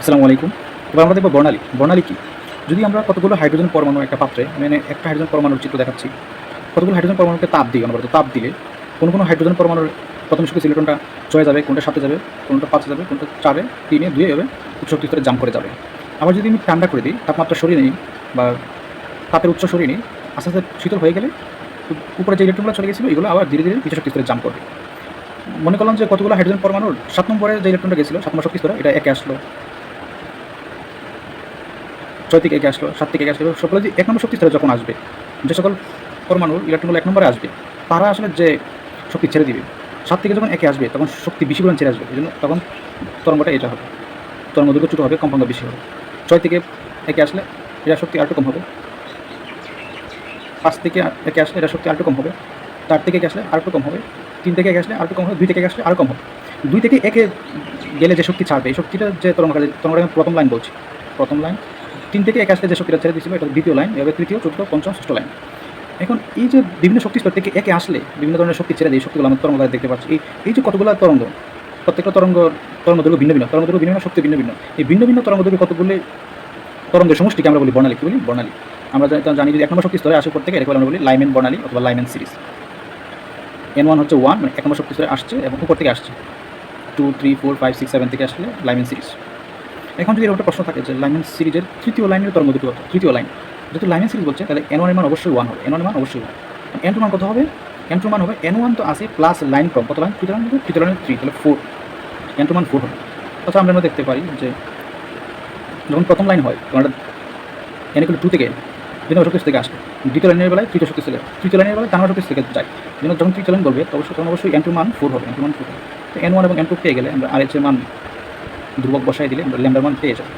আসসালামু আলাইকুম। এবার আমরা দেখব বর্ণালী। বর্ণালী কি? যদি আমরা কতগুলো হাইড্রোজেন পরমাণু, একটা পাত্রে মানে একটা হাইড্রোজেন পরমাণুর চিত্র দেখাচ্ছি। কতগুলো হাইড্রোজেন পরমাণুকে তাপ দিই? অনবরত তাপ দিলে কোনো কোনো হাইড্রোজেন পরমাণুর প্রথম শক্তি ইলেকট্রনটা ছয়ে যাবে, কোনটা সাথে যাবে, কোনটা পাঁচে যাবে, কোনটা চারে, তিনে, দুয়ে যাবে, উচ্চ শক্তি স্তরে জাম্প করে যাবে। আবার যদি আমি ঠান্ডা করে দিই, তাপমাত্রা সরিয়ে নিই বা তাপের উচ্চ সরিয়ে নিই, আস্তে আস্তে শীতল হয়ে গেলে উপরে যে ইলেকট্রনগুলো চলে গেছিল, এগুলো আবার ধীরে ধীরে নিচু শক্তি স্তরে জাম্প করবে। মনে করলাম যে কতগুলো হাইড্রোজেন পরমাণুর সাত নম্বরে যে ইলেকট্রনটা গেছিল, সাত নম্বর শক্তি স্তরে, এটা একে আসলো। ছয় থেকে একে আসলো সাত থেকে একে আসলো সকলে যে এক নম্বর শক্তি স্তরে যখন আসবে, যে সকল পরমাণু ইলেকট্রনগুলো এক নম্বরে আসবে, তারা আসলে যে শক্তি ছেড়ে দিবে, সাত থেকে যখন একে আসবে, তখন শক্তি বেশি পরিমাণ ছেড়ে আসবে, এই জন্য তখন তরঙ্গটা এটা হবে, তরঙ্গ দৈর্ঘ্য ছোটো হবে কম্পাঙ্ক বেশি হবে। ছয় থেকে একে আসলে এটা শক্তি আরেকটু কম হবে। পাঁচ থেকে একে আসলে এটা শক্তি আরেকটু কম হবে, চার থেকে একে আসলে আরেকটু কম হবে, তিন থেকে একে আসলে আরেকটু কম হবে, দুই থেকে একে আসলে আরও কম হবে। দুই থেকে একে গেলে যে শক্তি ছাড়বে, এই শক্তিটা যে তরঙ্গটা তরঙ্গটা আমি প্রথম লাইন বলছি, প্রথম লাইন তিন থেকে একে আসলে যে শক্তিটা ছেড়ে দিয়েছিল, এটা দ্বিতীয় লাইন, এভাবে তৃতীয়, চতুর্থ, পঞ্চম, ষষ্ঠ লাইন। এখন এই যে বিভিন্ন শক্তি স্তর থেকে একে আসলে বিভিন্ন ধরনের শক্তি ছেড়ে দেয় শক্তিগুলো আমরা তরঙ্গ দেখতে পাচ্ছি। এই এই যে কতগুলো তরঙ্গ, প্রত্যেকটা তরঙ্গ তরঙ্গ দৈর্ঘ্য ভিন্ন ভিন্ন তরঙ্গ দৈর্ঘ্য ভিন্ন, শক্তি ভিন্ন ভিন্ন। এই ভিন্ন ভিন্ন তরঙ্গ দৈর্ঘ্য কতগুলি তরঙ্গের সমষ্টিকে আমরা বলি বর্ণালী, কি বলি? বর্ণালী। আমরা জানি যদি এক নম্বর শক্তি স্তরে আসে উপর থেকে এটাকে আমরা বলি লাইমেন বর্ণালী অথবা লাইমেন সিরিজ। এন ওয়ান হচ্ছে ওয়ান মানে এক নম্বর শক্তি স্তরে আসছে এবং উপর থেকে আসছে। Two three four five six seven থেকে আসলে লাইমেন সিরিজ। এখন যদি একটা প্রশ্ন থাকে যে লাইমেন সিরিজের তৃতীয় লাইনের তরঙ্গ দুটি কত তৃতীয় লাইন, যেহেতু লাইমেন সিরিজ বলছে, তাহলে এন ওয়ানের মান অবশ্যই ওয়ান হবে। এন ওয়ানের মান অবশ্যই ওয়ান এন টু মান কত হবে? এন টু মান হবে এন ওয়ান তো আছে প্লাস লাইন ক্রম। কত লাইন তৃতীয় লাইন তৃতীয় লাইনের থ্রি তাহলে ফোর এন টু মান ফোর হবে। তাছাড়া আমরা দেখতে পারি যে যখন প্রথম লাইন হয়, তখন এটা এন টু থেকে তিন নম্বর থেকে আসে। দ্বিতীয় লাইনের বেলায় তৃতীয় শক্তি থেকে তৃতীয় লাইনের বেলায় চার নম্বর থেকে যায়। যেন যখন তৃতীয় লাইন বলবে তখন অবশ্যই এন টু মান ফোর হবে। এন টু মান ফোর হবে। এন ওয়ান এবং এন টু পেয়ে গেলে আমরা আর এর মান ধ্রুবক বসাই দিলে ল্যাম্বার মান পেয়ে যাব।